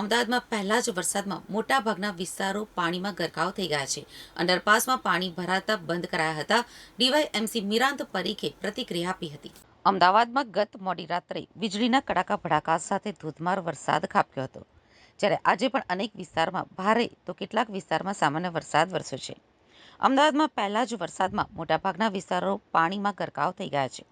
અમદાવાદમાં પહેલા જ વરસાદમાં મોટાભાગના વિસ્તારો પાણીમાં ગરકાવ થઈ ગયા છે. અંડરપાસમાં પાણી ભરાતા બંધ કરાયા હતા. ડીવાયએમસી મિરાંત પરીખે પ્રતિક્રિયા આપી હતી. અમદાવાદમાં ગત મોડી રાત્રે વીજળીના કડાકા ભડાકા સાથે ધોધમાર વરસાદ ખાબક્યો હતો. જ્યારે આજે પણ અનેક વિસ્તારમાં ભારે તો કેટલાક વિસ્તારમાં સામાન્ય વરસાદ વરસ્યો છે. અમદાવાદમાં પહેલા જ વરસાદમાં મોટાભાગના વિસ્તારો પાણીમાં ગરકાવ થઈ ગયા છે.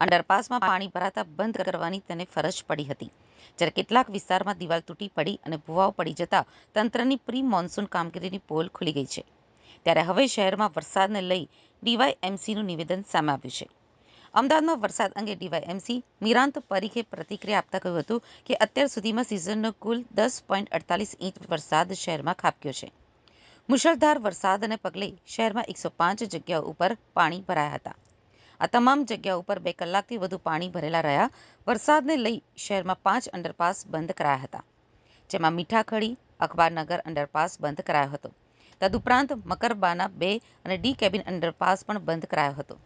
અંડરપાસમાં પાણી ભરાતા બંધ કરવાની તેને ફરજ પડી હતી. જ્યારે કેટલાક વિસ્તારમાં દિવાલ તૂટી પડી અને ભૂવાઓ પડી જતાં તંત્રની પ્રી મોન્સૂન કામગીરીની પોલ ખુલી ગઈ છે. ત્યારે હવે શહેરમાં વરસાદને લઈ ડીવાયએમસીનું નિવેદન સામે આવ્યું છે. અમદાવાદમાં વરસાદ અંગે ડીવાયએમસી મિરાંત પરીખે પ્રતિક્રિયા આપતા કહ્યું હતું કે અત્યાર સુધીમાં સિઝનનો કુલ દસ પોઈન્ટ અડતાલીસ ઇંચ વરસાદ શહેરમાં ખાબક્યો છે. મુશળધાર વરસાદને પગલે શહેરમાં એકસો પાંચ જગ્યાઓ ઉપર પાણી ભરાયા હતા. આ તમામ જગ્યા ઉપર બે કલાકથી વધુ પાણી ભરેલા રહ્યા. વરસાદને લઈ શહેરમાં પાંચ અંડરપાસ બંધ કરાયા હતા. જેમાં મીઠાખડી, અખબારનગર અંડરપાસ બંધ કરાયો હતો. તદુપરાંત મકરબાના બે અને ડી કેબિન અંડરપાસ પણ બંધ કરાયો હતો.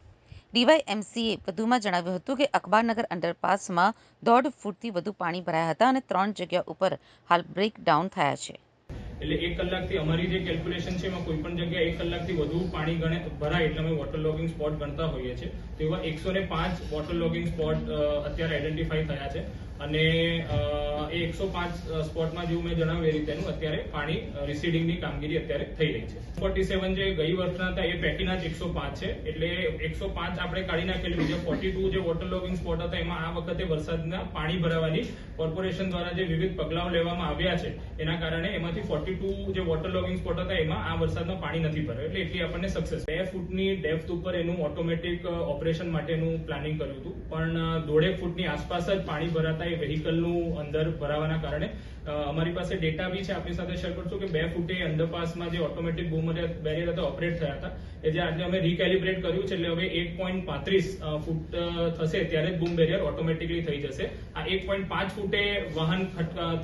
ડીવાયએમસીએ વધુમાં જણાવ્યું હતું કે અખબારનગર અંડરપાસમાં દોઢ ફૂટથી વધુ પાણી ભરાયા હતા અને ત્રણ જગ્યા ઉપર હાલ બ્રેકડાઉન થયા છે. એટલે એક કલાકથી અમારી જે કેલ્ક્યુલેશન છે એમાં કોઈ પણ જગ્યાએ એક કલાકથી વધુ પાણી ગણે, ભરાય એટલે અમે વોટર લોગિંગ સ્પોટ ગણતા હોઈએ છીએ. તો એવા એકસો ને પાંચ વોટર લોગિંગ સ્પોટ અત્યારે આઈડેન્ટિફાઈ થયા છે. અને એ એકસો પાંચ સ્પોટમાં જેવું મેં જણાવ્યું એ રીતેનું અત્યારે પાણી રિસીડિંગની કામગીરી અત્યારે થઈ રહી છે. ફોર્ટી સેવન જે ગઈ વર્ષના હતા, એ પેટીના જ એકસો પાંચ છે. એટલે એકસો પાંચ આપણે કાઢી નાખેલી. બીજા ફોર્ટી ટુ જે વોટર લોગિંગ સ્પોટ હતા, એમાં આ વખતે વરસાદના પાણી ભરાવાની કોર્પોરેશન દ્વારા જે વિવિધ પગલાઓ લેવામાં આવ્યા છે, એના કારણે એમાંથી ફોર્ટી ટુ જે વોટર લોગિંગ સ્પોટ હતા, એમાં આ વરસાદમાં પાણી નથી ભરાયું. એટલે એટલી આપણને સક્સેસ બે ફૂટની ડેપ્થ ઉપર એનું ઓટોમેટિક ઓપરેશન માટેનું પ્લાનિંગ કર્યું હતું. પણ દોઢેક ફૂટની આસપાસ જ પાણી ભરાતા એ વેહિકલનું અંદર ભરાવાના કારણે અમારી પાસે ડેટા બી છે. આપની સાથે શેર કરશું કે બે ફૂટે અંડરપાસમાં જે ઓટોમેટિક બૂમ બેરિયર હતા ઓપરેટ થયા હતા. એ જે આજે અમે રીકેલિબ્રેટ કર્યું છે, એટલે હવે એક પોઈન્ટ પાંત્રીસ ફૂટ થશે ત્યારે જ બૂમ બેરિયર ઓટોમેટિકલી થઈ જશે. આ એક પોઈન્ટ પાંચ ફૂટે વાહન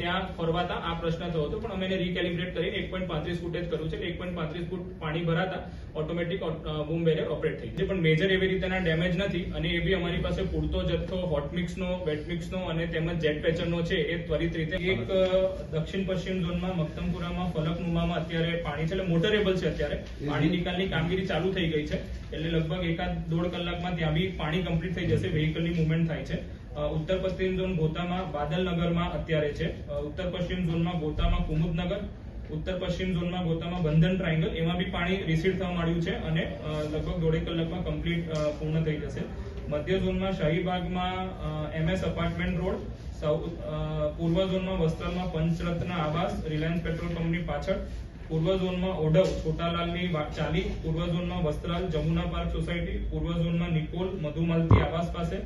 ત્યાં ફરવાતા, આ પ્રશ્ન થયો હતો, પણ અમે એને રીકેલિબ્રેટ કરીને એક પોઈન્ટ પાંત્રીસ ફૂટે જ કર્યું છે. એક પોઈન્ટ પાંત્રીસ ફૂટ પાણી ભરાતા ઓટોમેટિક બૂમ બેરિયર ઓપરેટ થઈ છે પણ મેજર એવી રીતેના ડેમેજ નથી, અને એ બી અમારી પાસે પૂરતો જથ્થો હોટ મિક્સનો વેટ મિક્સનો અને તેમજ જેટ પેચરનો છે, એ ત્વરિત રીતે એક દક્ષિણ પશ્ચિમ ઝોનમાં મક્તમપુરામાં ફલકનુમામાં અત્યારે પાણી છે એટલે મોટરેબલ છે અત્યારે. પાણી નિકાલની કામગીરી ચાલુ થઈ ગઈ છે એટલે લગભગ એકાદ દોઢ કલાકમાં ત્યાં બી પાણી કમ્પ્લીટ થઈ જશે વ્હીકલની મુવમેન્ટ થાય છે. ઉત્તર પશ્ચિમ ઝોન ગોતામાં બાદલનગરમાં અત્યારે છે. ઉત્તર પશ્ચિમ ઝોનમાં ગોતામાં કુમુદનગર ઉત્તર પશ્ચિમ ઝોનમાં ગોતામાં બંધન ટ્રાયંગલ એમાં બી પાણી રિસીવ થવા માંડ્યું છે અને લગભગ દોઢેક કલાકમાં કમ્પ્લીટ પૂર્ણ થઈ જશે. મધ્ય ઝોનમાં શાહીબાગમાં એમએસ અપાર્ટમેન્ટ રોડ પૂર્વ ઝોનમાં વસ્ત્રાલમાં પંચરત્ન આવાસ, રિલાયન્સ પેટ્રોલ પંપની પાછળ, પૂર્વ ઝોનમાં ઓઢવ, છોટાલાલની ચાલી, પૂર્વ ઝોનમાં વસ્ત્રાલ, જમુના પાર્ક સોસાયટી, પૂર્વ ઝોનમાં નિકોલ, મધુમાલતી આવાસ પાસે,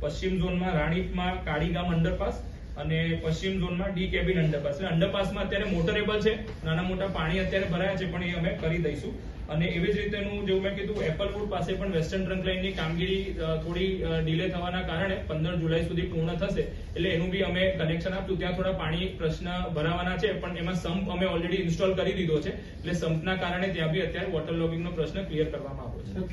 પશ્ચિમ ઝોનમાં રાણીપમાં કાળીગામ અંડરપાસ અને પશ્ચિમ ઝોનમાં ડી કેબિન અંડરપાસ અંડરપાસમાં અત્યારે મોટરેબલ છે. નાના મોટા પાણી અત્યારે ભરાયા છે, પણ એ અમે કરી દઈશું. અને એવી જ રીતેનું જેવું મેં કીધું એપલવુડ પાસે પણ વેસ્ટર્ન ટ્રંક લાઇનની કામગીરી થોડી ડિલે થવાના કારણે પંદર જુલાઈ સુધી પૂર્ણ થશે. એટલે એનું બી અમે કનેક્શન આપશું. ત્યાં થોડા પાણી પ્રશ્ન ભરાવાના છે, પણ એમાં સંપ અમે ઓલરેડી ઇન્સ્ટોલ કરી દીધો છે. એટલે સંપના કારણે ત્યાં બી અત્યારે વોટર લોગિંગનો પ્રશ્ન ક્લિયર કરવામાં આવ્યો છે.